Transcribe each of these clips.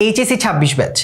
HSC ছাব্বিশ batch.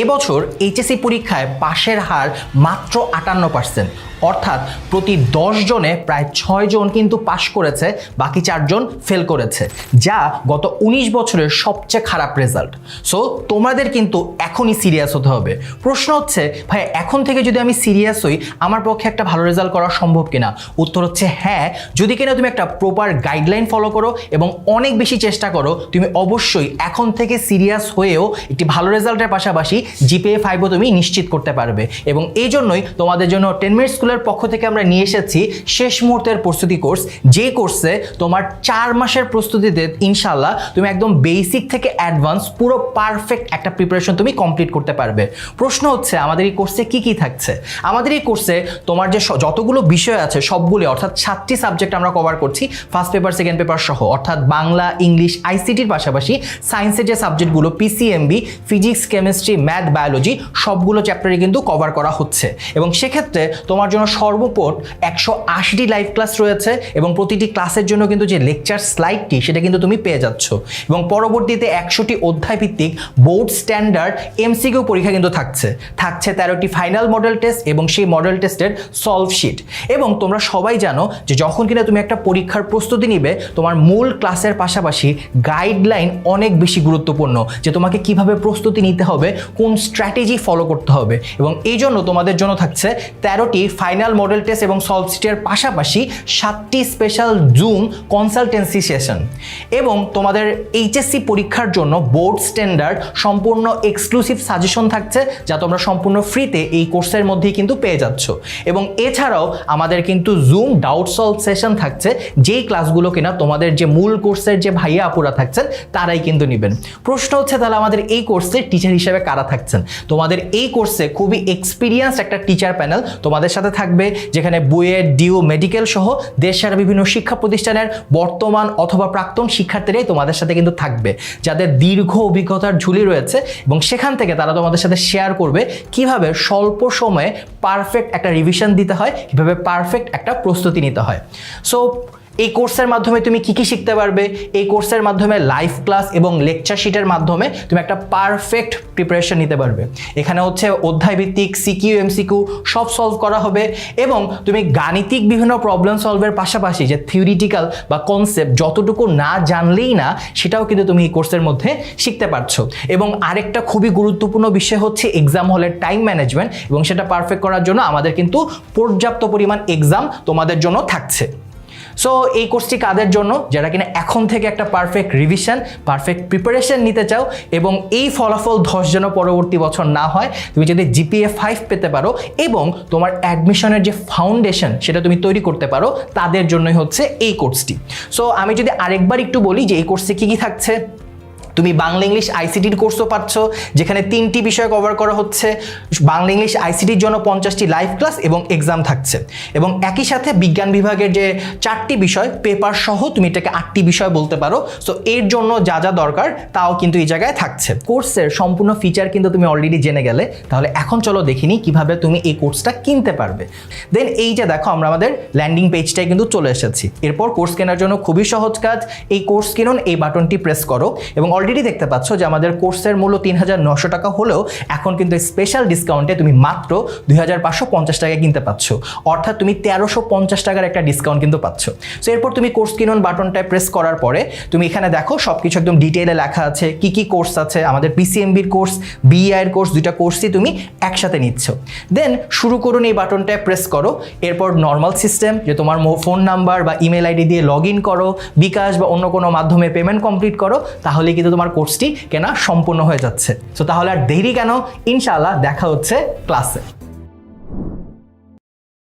এবছর HSC পরীক্ষায় পাশের হার মাত্র আটান্ন পার্সেন্ট অর্থাৎ প্রতি দশ জনে প্রায় ছয় জন কিন্তু পাশ করেছে, বাকি চারজন ফেল করেছে, যা গত উনিশ বছরের সবচেয়ে খারাপ রেজাল্ট সো তোমাদের কিন্তু এখনই সিরিয়াস হতে হবে। প্রশ্ন হচ্ছে, ভাই, এখন থেকে যদি আমি সিরিয়াস হই, আমার পক্ষে একটা ভালো রেজাল্ট করা সম্ভব কিনা? উত্তর হচ্ছে হ্যাঁ যদি কিনা তুমি একটা প্রপার গাইডলাইন ফলো করো এবং অনেক বেশি চেষ্টা করো, তুমি অবশ্যই এখন থেকে সিরিয়াস হয়েও একটি ভালো রেজাল্টের পাশাপাশি জিপিএ ফাইভও তুমি নিশ্চিত করতে পারবে। এবং এই জন্যই তোমাদের জন্য টেন মিনিট স্কুলের পক্ষ থেকে আমরা নিয়ে এসেছি শেষ মুহূর্তের প্রস্তুতি কোর্স যে কোর্সে তোমার চার মাসের প্রস্তুতিতে ইনশাল্লাহ তুমি একদম বেসিক থেকে অ্যাডভান্স পুরো পারফেক্ট একটা প্রিপারেশন তুমি কমপ্লিট করতে পারবে। প্রশ্ন হচ্ছে, আমাদের এই কোর্সে কি কি থাকছে? আমাদের এই কোর্সে তোমার যে যতগুলো বিষয় আছে সবগুলো অর্থাৎ সাতটি সাবজেক্ট আমরা কভার করছি ফার্স্ট পেপার সেকেন্ড পেপার সহ। অর্থাৎ বাংলা, ইংলিশ আইসিটির পাশাপাশি সায়েন্সের যে সাবজেক্টগুলো PCMB physics chemistry math biology সবগুলো চ্যাপ্টারে কিন্তু কভার করা হচ্ছে। এবং সেক্ষেত্রে তোমার জন্য সর্বপোট একশো আশিটি লাইভ ক্লাস রয়েছে এবং প্রতিটি ক্লাসের জন্য কিন্তু যে লেকচার স্লাইডটি সেটা কিন্তু তুমি পেয়ে যাচ্ছ। এবং পরবর্তীতে একশোটি অধ্যায় ভিত্তিক বোর্ড স্ট্যান্ডার্ড এমসিকিউ পরীক্ষা কিন্তু থাকছে। থাকছে তেরোটি ফাইনাল মডেল টেস্ট এবং সেই মডেল টেস্টের সলভ শিট এবং তোমরা সবাই জানো যে যখন কিনা তুমি একটা পরীক্ষার প্রস্তুতি নিবে, তোমার মূল ক্লাসের পাশাপাশি গাইডলাইন অনেক বেশি গুরুত্বপূর্ণ। যে তোমাকে কীভাবে প্রস্তুতি নিতে হবে কোন স্ট্র্যাটেজি ফলো করতে হবে এবং এই জন্য তোমাদের জন্য থাকছে তেরোটি ফাইনাল মডেল টেস্ট এবং সলভ শিটের পাশাপাশি সাতটি স্পেশাল জুম কনসালটেন্সি সেশন এবং তোমাদের এইচএসসি পরীক্ষার জন্য বোর্ড স্ট্যান্ডার্ড সম্পূর্ণ এক্সক্লুসিভ সাজেশন থাকছে যা তোমরা সম্পূর্ণ ফ্রিতে এই কোর্সের মধ্যেই কিন্তু পেয়ে যাচ্ছ। এবং এছাড়াও আমাদের কিন্তু জুম ডাউট সলভ সেশন থাকছে, যেই ক্লাসগুলো কিনা তোমাদের যে মূল কোর্সের যে ভাইয়া আপুরা থাকছেন, তারাই কিন্তু নেবেন। প্রশ্ন হচ্ছে তাহলে আমাদের এই কোর্সে টিচার হিসেবে কারা থাকছেন। তোমাদের এই কোর্সে খুবই এক্সপিরিয়েন্স একটা টিচার প্যানেল তোমাদের সাথে থাকবে, যেখানে বুয়েট, ডিউ মেডিকেল সহ দেশের বিভিন্ন শিক্ষা প্রতিষ্ঠানের বর্তমান অথবা প্রাক্তন শিক্ষার্থীরাই তোমাদের সাথে কিন্তু থাকবে। যাদের দীর্ঘ অভিজ্ঞতার ঝুলি রয়েছে এবং সেখান থেকে তারা তোমাদের সাথে শেয়ার করবে কীভাবে স্বল্প সময়ে পারফেক্ট একটা রিভিশন দিতে হয়, কীভাবে পারফেক্ট একটা প্রস্তুতি নিতে হয়। সো এই কোর্সের মাধ্যমে তুমি কি কি শিখতে পারবে? এই কোর্সের মাধ্যমে লাইভ ক্লাস এবং লেকচার শিটের মাধ্যমে তুমি একটা পারফেক্ট প্রিপারেশন নিতে পারবে। এখানে হচ্ছে অধ্যায় ভিত্তিক সিকিউ এমসিকিউ সব সলভ করা হবে এবং তুমি গাণিতিক বিভিন্ন প্রবলেম সলভের পাশাপাশি যে থিওরিটিক্যাল বা কনসেপ্ট যতটুকু না জানলেই না, সেটাও কিন্তু তুমি এই কোর্সের মধ্যে শিখতে পারছ। এবং আরেকটা খুবই গুরুত্বপূর্ণ বিষয় হচ্ছে এক্সাম হলের টাইম ম্যানেজমেন্ট এবং সেটা পারফেক্ট করার জন্য আমাদের কিন্তু পর্যাপ্ত পরিমাণ এক্সাম তোমাদের জন্য থাকছে। সো এই কোর্সটি কাদের জন্য? যারা কিনা এখন থেকে একটা পারফেক্ট রিভিশন পারফেক্ট প্রিপারেশন নিতে চাও এবং এই ফলাফল ধস যেন পরবর্তী বছর না হয়, তুমি যদি জিপিএ ফাইভ পেতে পারো এবং তোমার অ্যাডমিশনের যে ফাউন্ডেশন সেটা তুমি তৈরি করতে পারো, তাদের জন্যই হচ্ছে এই কোর্সটি সো আমি যদি আরেকবার একটু বলি যে এই কোর্সে কী কী থাকছে? তুমি বাংলা ইংলিশ আইসিটির কোর্সও পাচ্ছ, যেখানে তিনটি বিষয় কভার করা হচ্ছে। বাংলা ইংলিশ আইসিটির জন্য পঞ্চাশটি লাইভ ক্লাস এবং এক্সাম থাকছে। এবং একই সাথে বিজ্ঞান বিভাগের যে চারটি বিষয় পেপার সহ তুমি এটাকে আটটি বিষয় বলতে পারো। সো এর জন্য যা যা দরকার, তাও কিন্তু এই জায়গায় থাকছে। কোর্সের সম্পূর্ণ ফিচার কিন্তু তুমি অলরেডি জেনে গেলে। তাহলে এখন চলো দেখিনি কীভাবে তুমি এই কোর্সটা কিনতে পারবে। দেন এই যে দেখো, আমরা আমাদের ল্যান্ডিং পেজটাই কিন্তু চলে এসেছি। এরপর কোর্স কেনার জন্য খুবই সহজ কাজ। এই কোর্স কিনুন, এই বাটনটি প্রেস করো এবং অলরেডি দেখতে পাচ্ছ যে আমাদের কোর্সের মূল্য তিন হাজার নশো টাকা হলেও এখন কিন্তু স্পেশাল ডিসকাউন্টে তুমি মাত্র দুই হাজার পাঁচশো পঞ্চাশ টাকায় কিনতে পাচ্ছ। অর্থাৎ তুমি তেরোশো পঞ্চাশ টাকার একটা ডিসকাউন্ট কিন্তু পাচ্ছ। সো এরপর তুমি কোর্স কিনুন বাটনটায় প্রেস করার পরে তুমি এখানে দেখো সব কিছু একদম ডিটেলে লেখা আছে, কি কি কোর্স আছে, আমাদের পিসিএমবির কোর্স বিআইয়ের কোর্স দুইটা কোর্সই তুমি একসাথে নিচ্ছ। দেন শুরু করুন এই বাটনটায় প্রেস করো। এরপর নর্মাল সিস্টেম যে তোমার ফোন নাম্বার বা ইমেল আইডি দিয়ে লগ ইন করো। বিকাশ বা অন্য কোনো মাধ্যমে পেমেন্ট কমপ্লিট করো। তাহলে কিন্তু তোমার কোর্সটি কেনা সম্পূর্ণ হয়ে যাচ্ছে। সো তাহলে আর দেরি কেন? ইনশাআল্লাহ দেখা হচ্ছে ক্লাসে